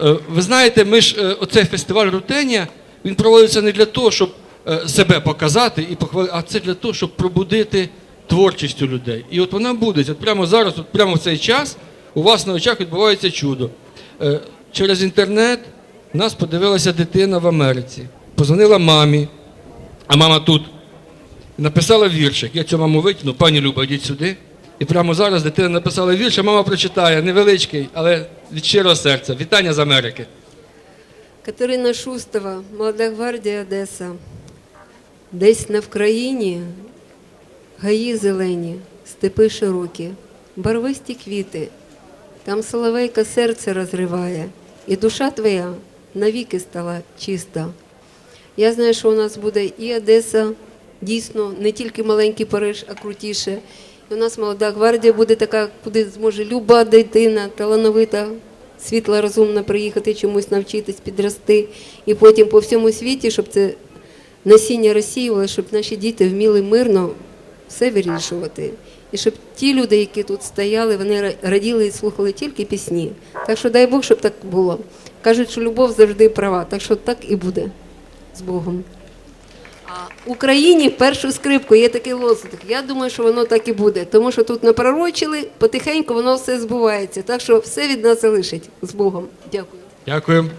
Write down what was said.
Е, Ви знаєте, ми ж е, оцей фестиваль Рутенія, він проводиться не для того, щоб е, себе показати і похвалити, а це для того, щоб пробудити творчість у людей. І от вона буде. От прямо зараз, от прямо в цей час, у вас на очах відбувається чудо. Через інтернет нас подивилася дитина в Америці. Позвонила мамі, а мама тут. Написала віршик. Я цю маму викину, пані Люба, йдіть сюди. І прямо зараз дитина написала вірш, а мама прочитає, невеличкий, але від щирого серця. Вітання з Америки. Катерина Шустова, Молода гвардія Одеса. Десь на Вкраїні гаї зелені, степи широкі, барвисті квіти. Там соловейка серце розриває, і душа твоя навіки стала чиста. Я знаю, що у нас буде і Одеса, дійсно, не тільки маленький Париж, а крутіше. У нас молода гвардія буде така, куди зможе люба дитина, талановита, світла, розумна приїхати чомусь навчитись, підрости. І потім по всьому світі, щоб це насіння розсіювало, щоб наші діти вміли мирно все вирішувати. І щоб ті люди, які тут стояли, вони ра- раділи і слухали тільки пісні. Так що дай Бог, щоб так було. Кажуть, що любов завжди права, так що так і буде з Богом. А Україні першу скрипку є такий лозунг. Я думаю, що воно так і буде, тому що тут напророчили, потихеньку воно все збувається. Так що все від нас залишить з Богом. Дякую. Дякую.